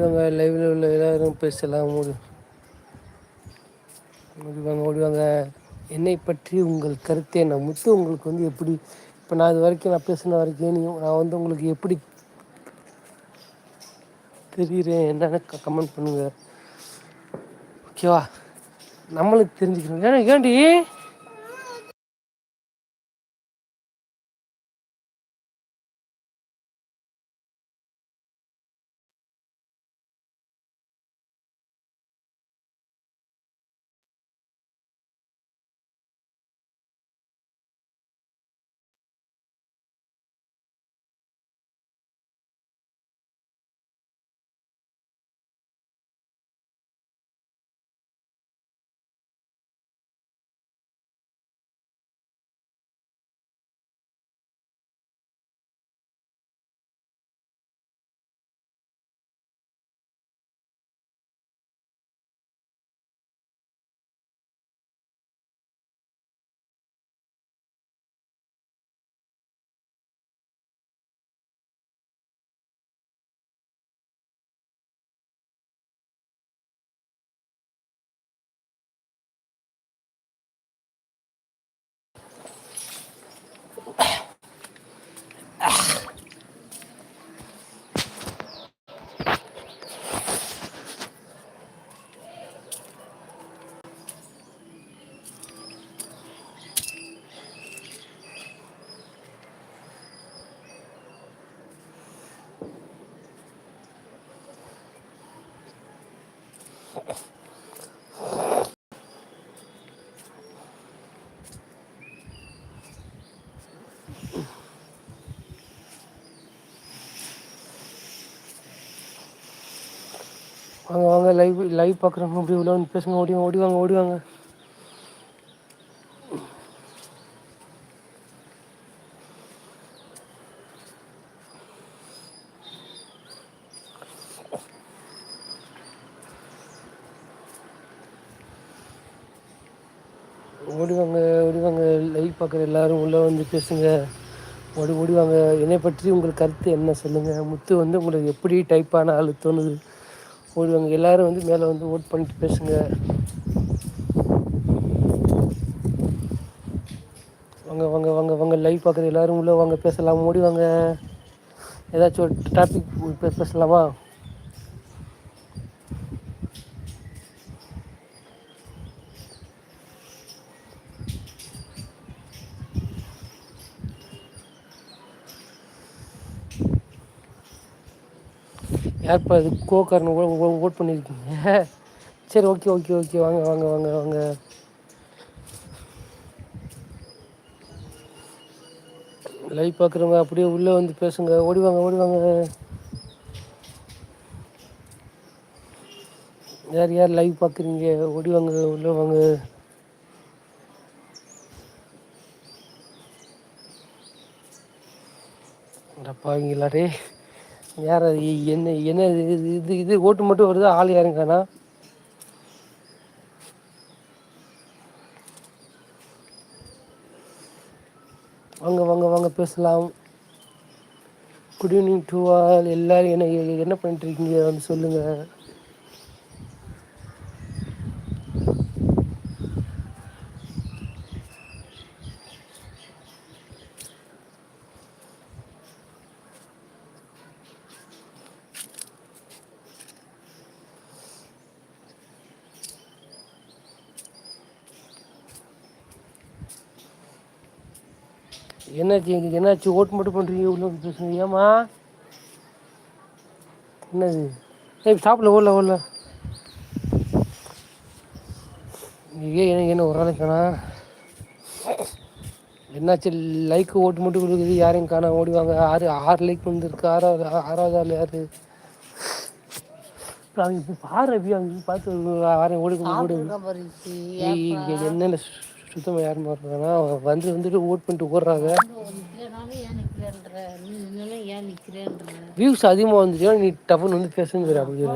ஓடிவாங்க லைவில் உள்ள எல்லாரும் பேசலாம் ஓடி ஓடிவாங்க ஓடிவாங்க. என்னை பற்றி உங்கள் கருத்தை என்ன முத்து உங்களுக்கு வந்து எப்படி இப்போ நான் இது வரைக்கும் நான் பேசின வரைக்கும் நீ நான் வந்து உங்களுக்கு எப்படி தெரிகிறேன் என்னென்னு கமெண்ட் பண்ணுங்க. ஓகேவா நம்மளுக்கு தெரிஞ்சுக்கணும். ஏன்னா ஏன்டி? வாங்க வாங்க லைவ் லைவ் பார்க்குறவங்க அப்படி உள்ள வந்து பேசுங்க. ஓடிவாங்க ஓடிவாங்க ஓடிவாங்க ஓடிவாங்க ஓடிவாங்க லைவ் பார்க்குற எல்லாரும் உள்ளே வந்து பேசுங்க. ஓடி ஓடிவாங்க என்னை பற்றி உங்கள் கருத்து என்ன சொல்லுங்கள் முத்து வந்து உங்களுக்கு எப்படி டைப்பான ஆள் தோணுது? ஓடிவாங்க எல்லோரும் வந்து மேலே வந்து ஓட் பண்ணிட்டு பேசுங்க. வாங்க வாங்க வாங்க வாங்க. லைவ் பார்க்குற எல்லோரும் உள்ளே வாங்க. பேசலாம். ஓடி வாங்க. ஏதாச்சும் ஒரு டாபிக் பேசலாமா? யார்ப்பா இது கோக்காரனு ஓட் பண்ணியிருக்கீங்க சரி ஓகே ஓகே ஓகே வாங்க வாங்க வாங்க வாங்க. லைவ் பார்க்குறவங்க அப்படியே உள்ளே வந்து பேசுங்க. ஓடிவாங்க ஓடிவாங்க யார் யார் லைவ் பார்க்குறீங்க ஓடிவாங்க உள்ளே வாங்க. பாவீங்களாரே யார் அது என்ன என்ன இது இது இது ஓட்டு மட்டும் வருது? ஆள் யாருங்கானா வாங்க வாங்க வாங்க பேசலாம். குட் ஈவினிங் டு ஆல் எல்லோரும் என்ன என்ன பண்ணிட்டுருக்கீங்க வந்து சொல்லுங்கள் என்னாச்சு எங்களுக்கு என்னாச்சு? ஓட்டு மட்டும் பண்ணுறீங்க உள்ள பேசுங்க. ஏமா என்னது? ஏய் சாப்பிடல ஓடல ஓடல. ஏன் எனக்கு என்ன ஒரு நாளைக்கு என்னாச்சு? லைக் ஓட்டு மட்டும் கொடுக்குது யாரையும் காணா. ஓடிவாங்க ஆறு ஆறு லைக் வந்துருக்கு ஆறாவது ஆறாவது ஆள் யார்? அவங்க பாரு அவங்க பார்த்து யாரையும் ஓடி. ஓடு என்னென்ன சுத்தமாக யாரும் பார்க்குறாங்கன்னா வந்து வந்துட்டு ஓட் பண்ணிட்டு ஓடுறாங்க. வியூஸ் அதிகமாக வந்துச்சுன்னா நீ டஃப்னு வந்து பேசுங்கிற அப்படி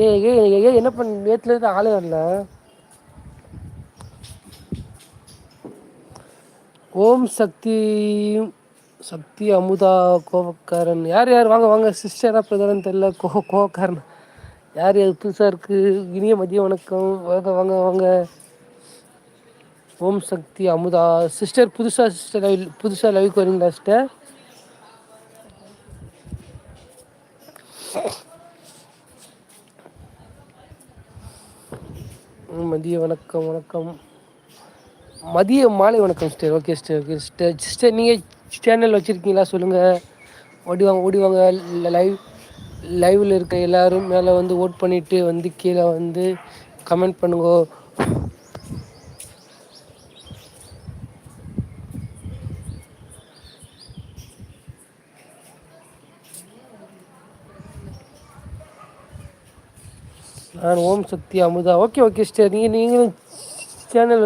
ஏ ஏ ஏ என்ன பண்ண நேற்றுல இருந்து ஆளே வரல. ஓம் சக்தி சக்தி அமுதா கோபக்காரன் யார் யார்? வாங்க வாங்க. சிஸ்டரா பிரதரன் தெரியல. கோ கோபக்காரன் யார் யார் புதுசாக இருக்குது இனிய மதிய வணக்கம். வாங்க வாங்க வாங்க. ஓம் சக்தி அமுதா. சிஸ்டர் புதுசாக சிஸ்டர் லைவ் புதுசாக லைவ் வரீங்களா சிஸ்டர்? மதிய வணக்கம் வணக்கம். மதிய மாலை வணக்கம் sister. Okay sister okay sister. Sister நீங்கள் சேனல் வச்சுருக்கீங்களா? சொல்லுங்கள் ஓடிவாங்க ஓடிவாங்க லைவ் லைவில் இருக்க எல்லோரும் மேலே வந்து ஓட் பண்ணிவிட்டு வந்து கீழே வந்து கமெண்ட் பண்ணுங்கோ. நான் Om Shakti Amutha. Okay okay sister நீங்கள் நீங்களும் சேனல்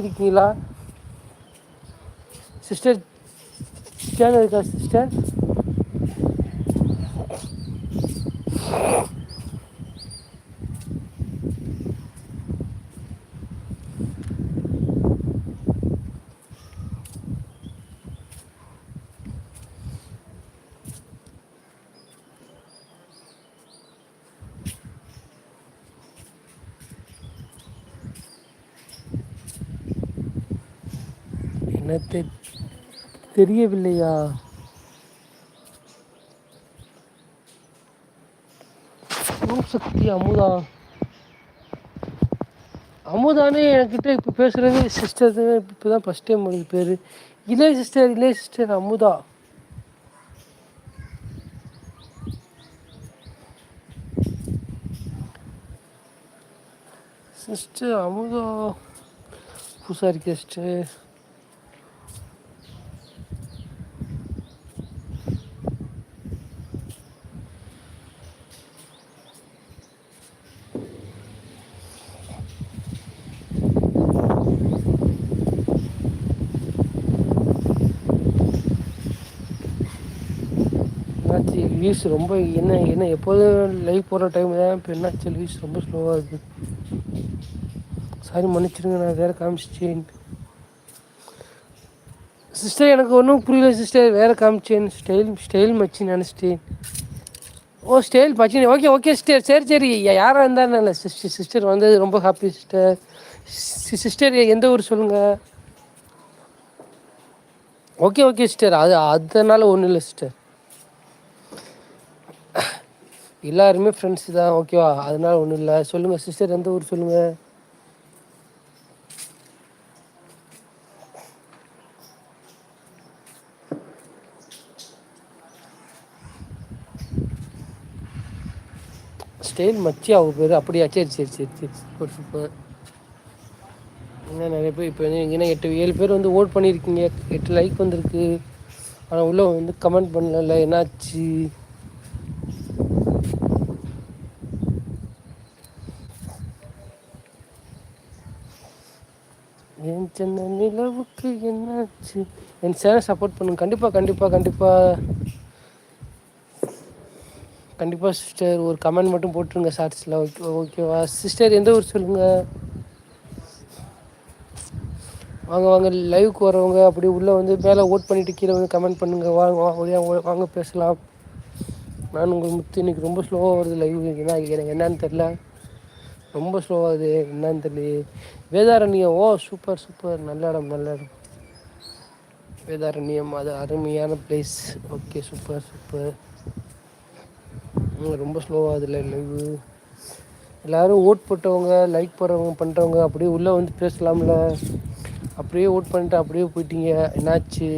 இருக்கீங்களா? சிஸ்டர் சேனல் இருக்கா சிஸ்டர் என்ன தெ தெரியவில்லையா? ஓம் சக்தி அமுதா. அமுதானே என்கிட்ட இப்போ பேசுகிறது சிஸ்டர் இப்போ தான் ஃபஸ்ட் டைம் உங்களுக்கு பேர். இளைய சிஸ்டர் இளைய சிஸ்டர் அமுதா. சிஸ்டர் அமுதா. புதுசாக இருக்கே சிஸ்டர் என்னாச்சு வியூஸ் ரொம்ப என்ன என்ன எப்போதும் லைவ் போடுற டைம் தான் இப்போ என்னாச்சு? வியூஸ் ரொம்ப ஸ்லோவாக இருக்குது சாரி மன்னிச்சிடுங்க. நான் வேறு காமிச்சிட்டேன். சிஸ்டர் எனக்கு ஒன்றும் புரியல சிஸ்டர் வேறு காமிச்சேன். ஸ்டைல் ஸ்டைல் மச்சி நினச்சிட்டேன். ஓ ஸ்டைல் மச்சி ஓகே ஓகே சிஸ்டர் சரி சரி. யாராக இருந்தாலும் இல்லை சிஸ்டர் சிஸ்டர் வந்தது ரொம்ப ஹாப்பி சிஸ்டர் சிஸ்டர் எந்த ஊர் சொல்லுங்கள் ஓகே ஓகே சிஸ்டர் அது அதனால் ஒன்றும் இல்லை சிஸ்டர் எல்லாருமே ஃப்ரெண்ட்ஸ் தான் ஓகேவா அதனால ஒன்றும் இல்லை. சொல்லுங்கள் சிஸ்டர் எந்த ஊர் சொல்லுங்கள் ஸ்டைல் மச்சி அவங்க பேர்? அப்படியா? சரி சரி சரி சரி. சூப்பர் சூப்பர் இன்னும் நிறைய பேர் இப்போ என்ன எட்டு ஏழு பேர் வந்து ஓட் பண்ணியிருக்கீங்க. எட்டு லைக் வந்திருக்கு. ஆனால் உள்ளே வந்து கமெண்ட் பண்ணல. என்னாச்சு என் சின்ன நிலவுக்கு என்னாச்சு? என் சேனல் சப்போர்ட் பண்ணுங்க. கண்டிப்பாக கண்டிப்பாக கண்டிப்பாக கண்டிப்பாக சிஸ்டர் ஒரு கமெண்ட் மட்டும் போட்டுருங்க ஷார்ட்ஸில் ஓகே ஓகேவா சிஸ்டர் எந்த ஊர் சொல்லுங்கள் வாங்க வாங்க. லைவுக்கு வரவங்க அப்படியே உள்ளே வந்து மேலே ஓட் பண்ணிவிட்டு கீழே வந்து கமெண்ட் பண்ணுங்கள் வாங்க வாங்க பேசலாம். நான் உங்கள் முத்து இன்றைக்கி ரொம்ப ஸ்லோவாக வருது லைவ் என்ன எனக்கு என்னன்னு தெரில ரொம்ப ஸ்லோவாகுது என்னன்னு தெரியல வேதாரண்யம்? ஓ சூப்பர் சூப்பர் நல்ல இடம் நல்ல இடம். வேதாரண்யம் அது அருமையான பிளேஸ் ஓகே சூப்பர் சூப்பர் ரொம்ப ஸ்லோவாகுது அதில் லைவ் எல்லோரும் ஓட் போட்டவங்க லைக் போடுறவங்க பண்ணுறவங்க அப்படியே உள்ளே வந்து பேசலாம்ல. அப்படியே ஓட் பண்ணிட்டு அப்படியே போயிட்டீங்க. என்னாச்சு?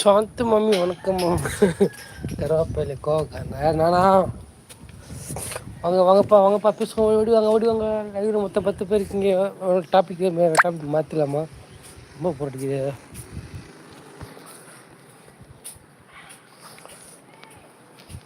சாந்து மம்மி வணக்கம் கருவாப்பையில கோவக்காரனா நானா? வாங்க வாங்கப்பா வாங்கப்பா பேசுவோம். ஓடி வாங்க ஓடி வாங்க. லைவ்ல மொத்தம் பத்து பேர் இருக்கீங்க. டாபிக் டாபிக் மாற்றலாமா ரொம்ப போட்டுக்குது.